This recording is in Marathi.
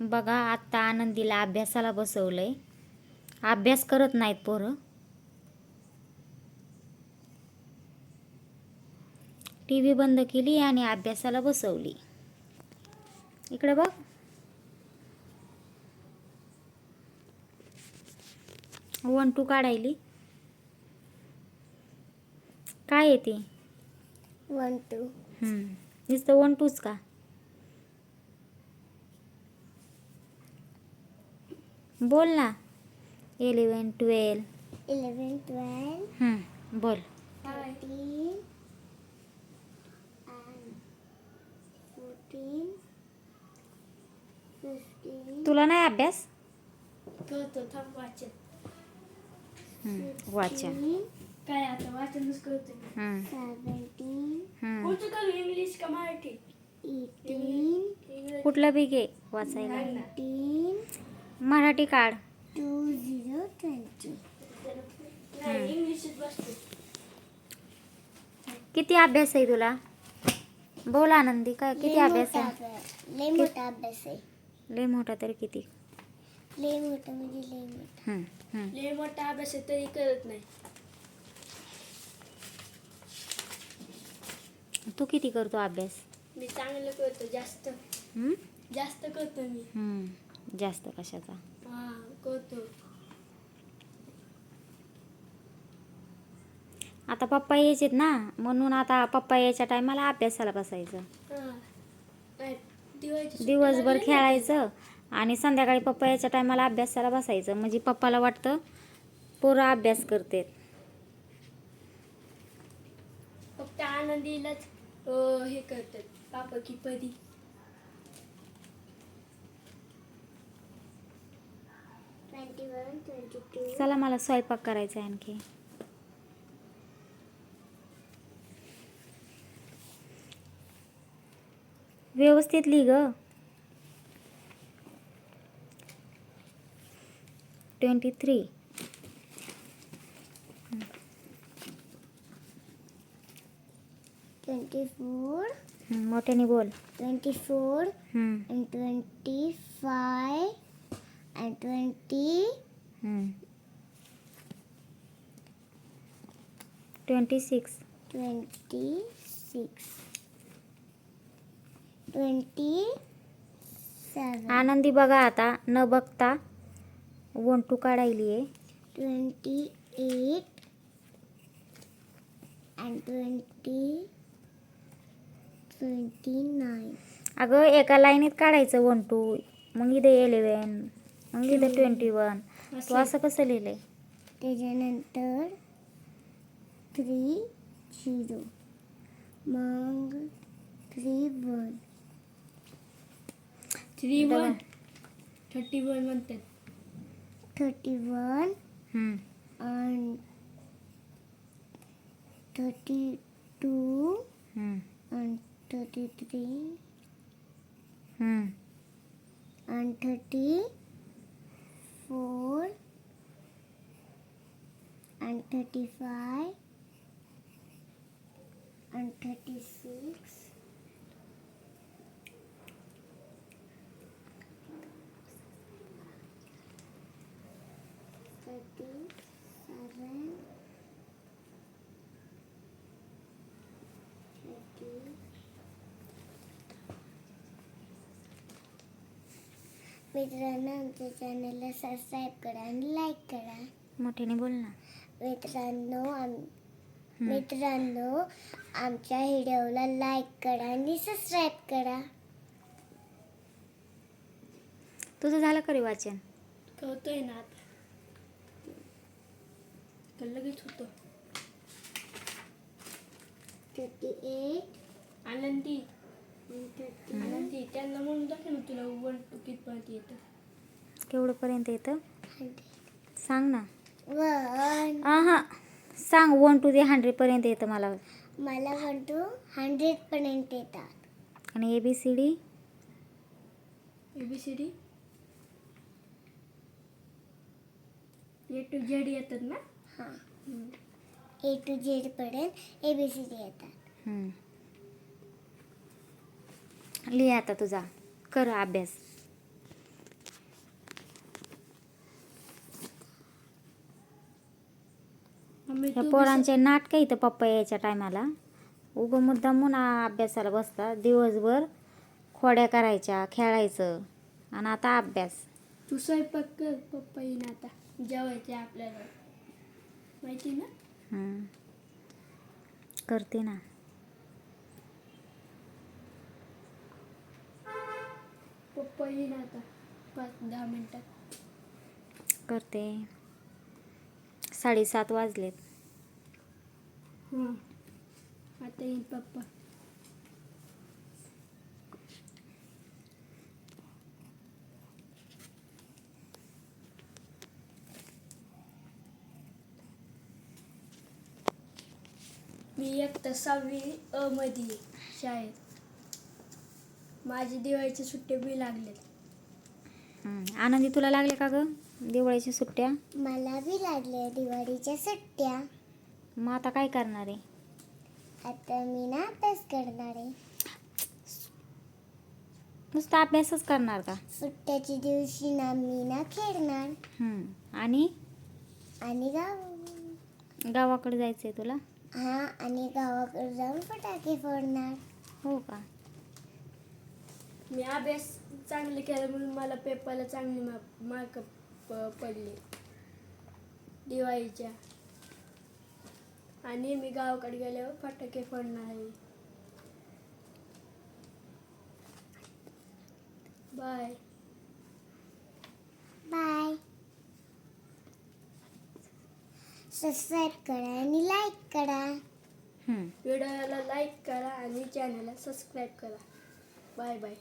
बघा आत्ता आनंदीला अभ्यासाला बसवलंय. अभ्यास करत नाहीत पोरं. टी व्ही बंद केली आणि अभ्यासाला बसवली. इकडे बघ. वन टू काढायली. काय आहे ती? वन टू हम्म. नुसतं वन टूच का? बोल ना. इलेवन ट्वेल्व इलेवन ट्वेल्व बोल. Thirteen fifteen. तुला नाही अभ्यास? करतो वाचन हम्म, वाचन काय आता वाचनच करतो मी. हम्म, seventeen, हम्म. कोणतं करू इंग्लिश का मराठी? Eighteen, इंग्लिश कुठलं बी घे वाचायला. नाही ना. nineteen, मराठी काढ. Two zero twenty. नाही इंग्लिशच बसतो किती अभ्यास आहे तुला? बोल आनंदी काय किती लय अभ्यास मोठा आहे. अभ्यास लय मोठा अभ्यास आहे. लय मोठा तरी किती? लय मोठा म्हणजे लय मोठा. हम्म, हम्म. लय मोठा अभ्यास आहे तरी करत नाही. तू किती करतो अभ्यास? मी चांगलं करतो जास्त. हम्म? जास्त करतो मी. हम्म, जास्त कशाचा? हा करतो. आता पप्पा यायचेत ना म्हणून आता पप्पा यायच्या टायमाला अभ्यासाला बसायचं. हा. दिवसभर ना. खेळायचं आणि संध्याकाळी पप्पा यायच्या टायमाला अभ्यासाला बसायचं. म्हणजे पप्पाला वाटतं पोरं अभ्यास करते फक्त आनंदीलाच हे करतात. पापा की पदी. चला मला स्वयंपाक करायचा आहे आणखी. व्यवस्थित लिह ग. Twenty three twenty four. मोठ्याने बोल. Twenty four. and 25 and 20 हम्म. Twenty six. 26 27 आनंदी बघा आता न बघता वन टू काढायली आहे. 28 and ट्वेंटी नाईन अगं एका लाईनीत काढायचं वन टू मग इथे इलेवन मग इथे ट्वेंटी वन तू असं. कसं लिहिलंय त्याच्यानंतर थ्री झिरो मग three one three one thirty one म्हणतात. थर्टी वन आणि थर्टी टू आणि 33 hmm. and 34 and 35 and 36 37 मित्रांनो आमच्या चॅनलला सबस्क्राईब करा आणि लाईक करा. मोठ्याने बोल ना. मित्रांनो आम. मित्रांनो आमच्या व्हिडिओला लाईक करा आणि सबस्क्राईब करा. तुझं झालं का रे वाचन करतोय ना आता. तर लगेच होतो. थर्टी एट आनंदी. थर्टी आनंदी त्यांना म्हणून दाखव तुला वन टू कितपर्यंत येतं. केवढंपर्यंत येतं? सांग ना. वन. हा सांग वन टू ते हंड्रेडपर्यंत येतं मला. मला वन टू हंड्रेड पर्यंत येतात. आणि A B C D A B C D A to Z येतात ना? हां. ए टू झेड पर्यंत ए बी सी डी येतात. हम्म. लिह आता तुझा. कर अभ्यास. ह्या पोरांचे नाटकं इथं पप्पा यायच्या टायमाला. उगं मुद्दाम म्हणून आ- अभ्यासाला बसतात दिवसभर खोड्या करायच्या खेळायचं. आणि आता अभ्यास. तू स्वयंपाक कर पप्पा येईन आता. जेवायचे आपल्याला. माहिती ना. करते ना. येईन आता. पाच दहा मिनिटात. करते. साडेसात वाजलेत. हां. आता येईल पप्पा. मी एक तर सहावी अ मध्ये शाळेत. माझी दिवाळीची सुट्टी बी लागले हम्म. आनंदी तुला लागले का ग दिवाळीच्या सुट्ट्या? मला बी लागल्या दिवाळीच्या सुट्ट्या. मग आता काय करणार आहे? आता मी ना अभ्यास करणार आहे. नुसता अभ्यासच करणार का? सुट्ट्याच्या दिवशी ना मी ना खेळणार. हम्म. आणि? आणि गाव. गावाकडे जायचं आहे तुला? हा आणि गावाकडे जाऊन फटाके फोडणार. हो का? मी अभ्यास चांगले केला म्हणून मला पेपरला चांगले मा- मार्क प- पडले. दिवाळीच्या. आणि मी गावाकडे गेल्यावर फटाके फोडणार आहे. बाय बाय सबस्क्राईब करा आणि लाईक करा. व्हिडिओला लाईक करा आणि चॅनलला सबस्क्राईब करा. Bye bye